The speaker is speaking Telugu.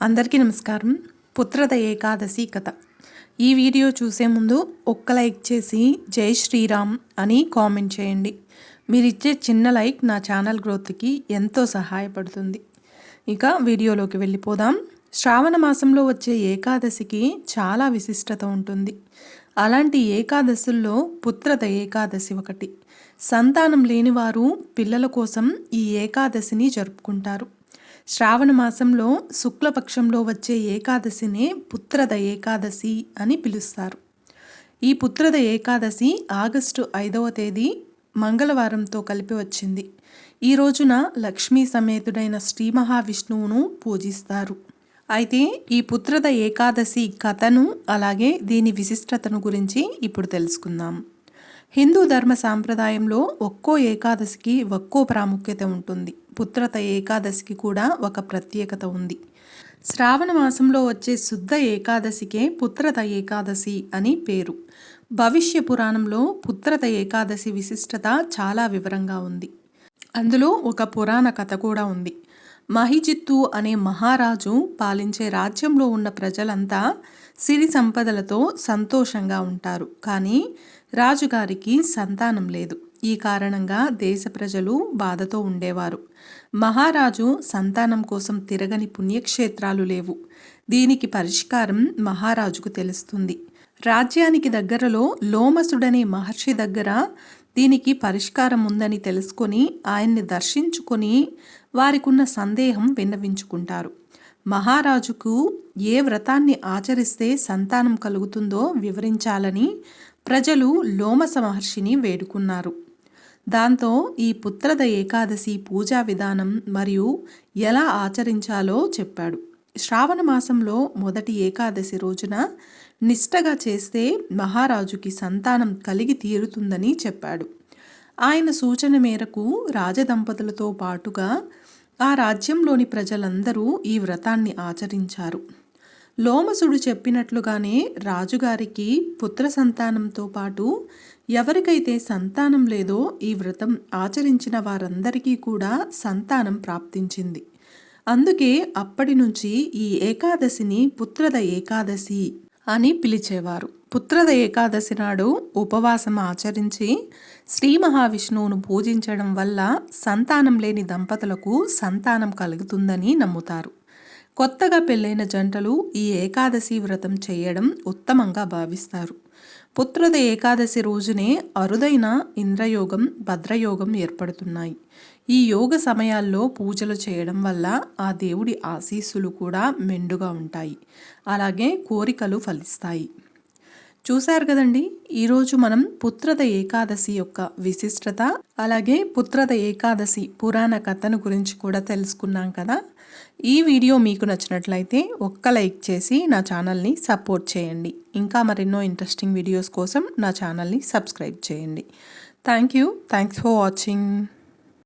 అందరికీ నమస్కారం. పుత్రద ఏకాదశి కథ. ఈ వీడియో చూసే ముందు ఒక్క లైక్ చేసి జై శ్రీరామ్ అని కామెంట్ చేయండి. మీరు ఇచ్చే చిన్న లైక్ నా ఛానల్ గ్రోత్కి ఎంతో సహాయపడుతుంది. ఇక వీడియోలోకి వెళ్ళిపోదాం. శ్రావణ మాసంలో వచ్చే ఏకాదశికి చాలా విశిష్టత ఉంటుంది. అలాంటి ఏకాదశుల్లో పుత్రద ఏకాదశి ఒకటి. సంతానం లేనివారు పిల్లల కోసం ఈ ఏకాదశిని జరుపుకుంటారు. శ్రావణ మాసంలో శుక్లపక్షంలో వచ్చే ఏకాదశినే పుత్రద ఏకాదశి అని పిలుస్తారు. ఈ పుత్రద ఏకాదశి ఆగస్టు ఐదవ తేదీ మంగళవారంతో కలిపి వచ్చింది. ఈ రోజున లక్ష్మీ సమేతుడైన శ్రీ మహావిష్ణువును పూజిస్తారు. అయితే ఈ పుత్రద ఏకాదశి కథను అలాగే దీని విశిష్టతను గురించి ఇప్పుడు తెలుసుకుందాం. హిందూ ధర్మ సాంప్రదాయంలో ఒక్కో ఏకాదశికి ఒక్కో ప్రాముఖ్యత ఉంటుంది. పుత్రత ఏకాదశికి కూడా ఒక ప్రత్యేకత ఉంది. శ్రావణ మాసంలో వచ్చే శుద్ధ ఏకాదశికే పుత్రత ఏకాదశి అని పేరు. భవిష్య పురాణంలో పుత్రత ఏకాదశి విశిష్టత చాలా వివరంగా ఉంది. అందులో ఒక పురాణ కథ కూడా ఉంది. మహిజిత్తు అనే మహారాజు పాలించే రాజ్యంలో ఉన్న ప్రజలంతా సిరి సంపదలతో సంతోషంగా ఉంటారు. కానీ రాజుగారికి సంతానం లేదు. ఈ కారణంగా దేశ ప్రజలు బాధతో ఉండేవారు. మహారాజు సంతానం కోసం తిరగని పుణ్యక్షేత్రాలు లేవు. దీనికి పరిష్కారం మహారాజుకు తెలుస్తుంది. రాజ్యానికి దగ్గరలో లోమసుడనే మహర్షి దగ్గర దీనికి పరిష్కారం ఉందని తెలుసుకొని ఆయన్ని దర్శించుకొని వారికున్న సందేహం విన్నవించుకుంటారు. మహారాజుకు ఏ వ్రతాన్ని ఆచరిస్తే సంతానం కలుగుతుందో వివరించాలని ప్రజలు లోమస మహర్షిని వేడుకున్నారు. దాంతో ఈ పుత్రద ఏకాదశి పూజా విధానం మరియు ఎలా ఆచరించాలో చెప్పాడు. శ్రావణ మాసంలో మొదటి ఏకాదశి రోజున నిష్టగా చేస్తే మహారాజుకి సంతానం కలిగి తీరుతుందని చెప్పాడు. ఆయన సూచన మేరకు రాజదంపతులతో పాటుగా ఆ రాజ్యంలోని ప్రజలందరూ ఈ వ్రతాన్ని ఆచరించారు. లోమసుడు చెప్పినట్లుగానే రాజుగారికి పుత్ర సంతానంతో పాటు ఎవరికైతే సంతానం లేదో ఈ వ్రతం ఆచరించిన వారందరికీ కూడా సంతానం ప్రాప్తించింది. అందుకే అప్పటి నుంచి ఈ ఏకాదశిని పుత్రద ఏకాదశి అని పిలిచేవారు. పుత్రద ఏకాదశి నాడు ఉపవాసం ఆచరించి శ్రీ మహావిష్ణువును పూజించడం వల్ల సంతానం లేని దంపతులకు సంతానం కలుగుతుందని నమ్ముతారు. కొత్తగా పెళ్ళైన జంటలు ఈ ఏకాదశి వ్రతం చేయడం ఉత్తమంగా భావిస్తారు. పుత్రద ఏకాదశి రోజునే అరుదైన ఇంద్రయోగం భద్రయోగం ఏర్పడుతున్నాయి. ఈ యోగ సమయాల్లో పూజలు చేయడం వల్ల ఆ దేవుడి ఆశీస్సులు కూడా మెండుగా ఉంటాయి. అలాగే కోరికలు ఫలిస్తాయి. చూశారు కదండి? ఈరోజు మనం పుత్రద ఏకాదశి యొక్క విశిష్టత అలాగే పుత్రద ఏకాదశి పురాణ కథను గురించి కూడా తెలుసుకున్నాం కదా? ఈ వీడియో మీకు నచ్చినట్లయితే ఒక్క లైక్ చేసి నా ఛానల్ని సపోర్ట్ చేయండి. ఇంకా మరెన్నో ఇంట్రెస్టింగ్ వీడియోస్ కోసం నా ఛానల్ని సబ్స్క్రైబ్ చేయండి. Thank you. Thanks for watching.